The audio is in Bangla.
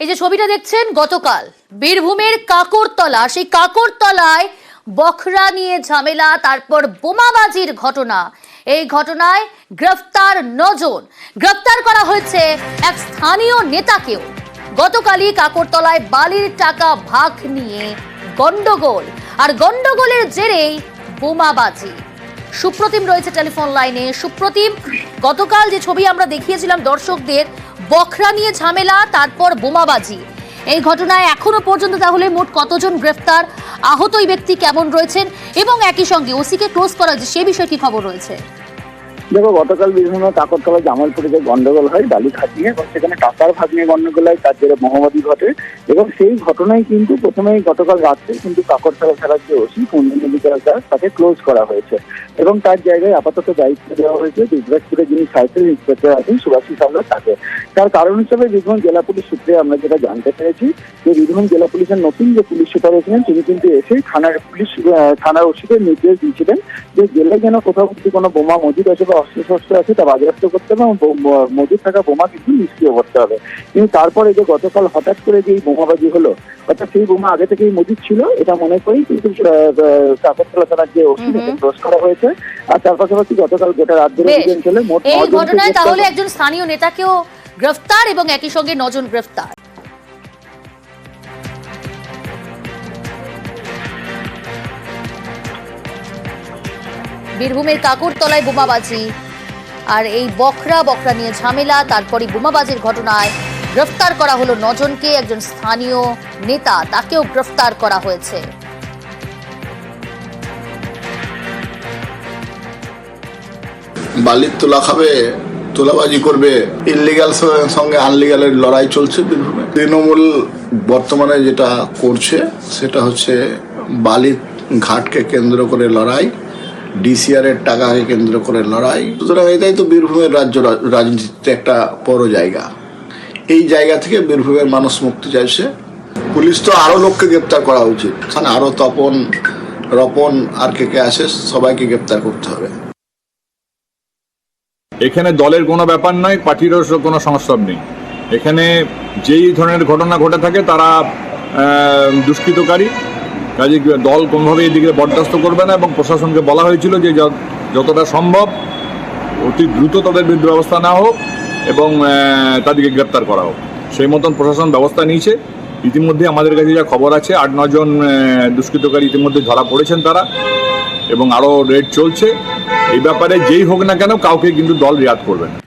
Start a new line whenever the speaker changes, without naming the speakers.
এই যে ছবিটা দেখছেন, গতকাল বীরভূমের কাকরতলা, সেই কাকরতলায় বখরা নিয়ে ঝামেলা, তারপর বোমাবাজির ঘটনা। এই ঘটনায় গ্রেফতার নজন। গ্রেফতার করা হয়েছে এক স্থানীয় নেতাকেও। গতকালই কাকরতলায় বালির টাকা ভাগ নিয়ে গন্ডগোল আর গন্ডগোলের জেরেই বোমাবাজি। সুপ্রতিম রয়েছে টেলিফোন লাইনে। সুপ্রতিম, গতকাল যে ছবি আমরা দেখিয়েছিলাম দর্শকদের বখরা নিয়ে ঝামেলা, তারপর বোমাবাজি। এই ঘটনায় এখনও পর্যন্ত তাহলে মোট কতজন গ্রেফতার? আহত ওই ব্যক্তি কেমন রয়েছেন? এবং একই সঙ্গে ওসিকে ক্লোজ করা হয়েছে সে বিষয়ে কি খবর রয়েছে?
দেখো, গতকাল বিভিন্ন কাকরতলা জামালপুরে যে গন্ডগোল হয়, বালি খাত নিয়ে, এবং সেখানে টাকার ভাগ নিয়ে গন্ডগোল হয়, তার জেরে মহামারী ঘটে। এবং সেই ঘটনায় কিন্তু প্রথমেই গতকাল রাত্রে কিন্তু কাকরতলা থানার যে ওসি মেডিকেল দাস তাকে ক্লোজ করা হয়েছে। এবং তার জায়গায় আপাতত দায়িত্ব দেওয়া হয়েছে বিজরাজপুরে যিনি সাইকেল ইন্সপেক্টর আছেন সুভাষিস হালদার তাকে। তার কারণ হিসেবে বীরভূম জেলা পুলিশ সূত্রে আমরা যেটা জানতে পেরেছি যে বীরভূম জেলা পুলিশের নতুন যে পুলিশ সুপার এসেছেন তিনি কিন্তু এসে থানার পুলিশ থানার ওসিকে নির্দেশ দিয়েছিলেন যে জেলায় যেন কোথাও যদি কোনো বোমা মজুদ আছে বা অস্ত্রশস্ত্র আছে তা বাজেয়াপ্ত করতে হবে এবং মজুদ থাকা বোমা কিন্তু নিষ্ক্রিয় করতে হবে। কিন্তু তারপরে যে গতকাল হঠাৎ করে যে এই বোমাবাজি হলো অর্থাৎ সেই বোমা আগে থেকেই মজুদ ছিল এটা মনে করি কিন্তু কাকরতলা থানার যে ওষুধ
হুম।
করা হয়েছে। আর তার পাশাপাশি গতকাল গোটা রাত ধরে অভিযান চলে মোট
এই ঘটনায় তাহলে একজন স্থানীয় নেতাকেও গ্রেফতার এবং একই সঙ্গে নজন গ্রেফতার। বীরভূমের কাকুরতলায় বোমাবাজি আর এই বখরা বখরা নিয়ে ঝামেলা তারপরে বোমাবাজির ঘটনায় গ্রেফতার করা হলো নজনকে, একজন স্থানীয় নেতা, তাকেও গ্রেফতার করা হয়েছে।
বালির তোলা খাবে তোলাবাজি করবে ইলিগাল সঙ্গে আনলিগালের লড়াই চলছে বীরভূমে। তৃণমূল বর্তমানে যেটা করছে, সেটা হচ্ছে বালির ঘাটকে কেন্দ্র করে লড়াই ডিসিআর এর টাকাকে কেন্দ্র করে লড়াই। সুতরাং এটাই তো বীরভূমের রাজ্য রাজনীতিতে একটা বড় জায়গা। এই জায়গা থেকে বীরভূমের মানুষ মুক্তি চাইছে। পুলিশ তো আরও লোককে গ্রেপ্তার করা উচিত। এখানে আরও তপন, রপন আর কে কে আছে, সবাইকে গ্রেপ্তার করতে হবে।
এখানে দলের কোনো ব্যাপার নয়, পার্টিরও কোনো সংস্রব নেই। এখানে যেই ধরনের ঘটনা ঘটে থাকে, তারা দুষ্কৃতকারী। কাজে দল কোনোভাবে এদিকে বরদাস্ত করবে না এবং প্রশাসনকে বলা হয়েছিল যে যত- যতটা সম্ভব অতি দ্রুত তাদের বিরুদ্ধে ব্যবস্থা নেওয়া হোক এবং তাদেরকে গ্রেপ্তার করা হোক। সেই মতন প্রশাসন ব্যবস্থা নিয়েছে। ইতিমধ্যে আমাদের কাছে যা খবর আছে, আট নজন দুষ্কৃতকারী ইতিমধ্যে ধরা পড়েছেন তারা। এবং আরও রেড চলছে। এই ব্যাপারে যেই হোক না কেন কাউকে কিন্তু দল রিয়াদ করবে না।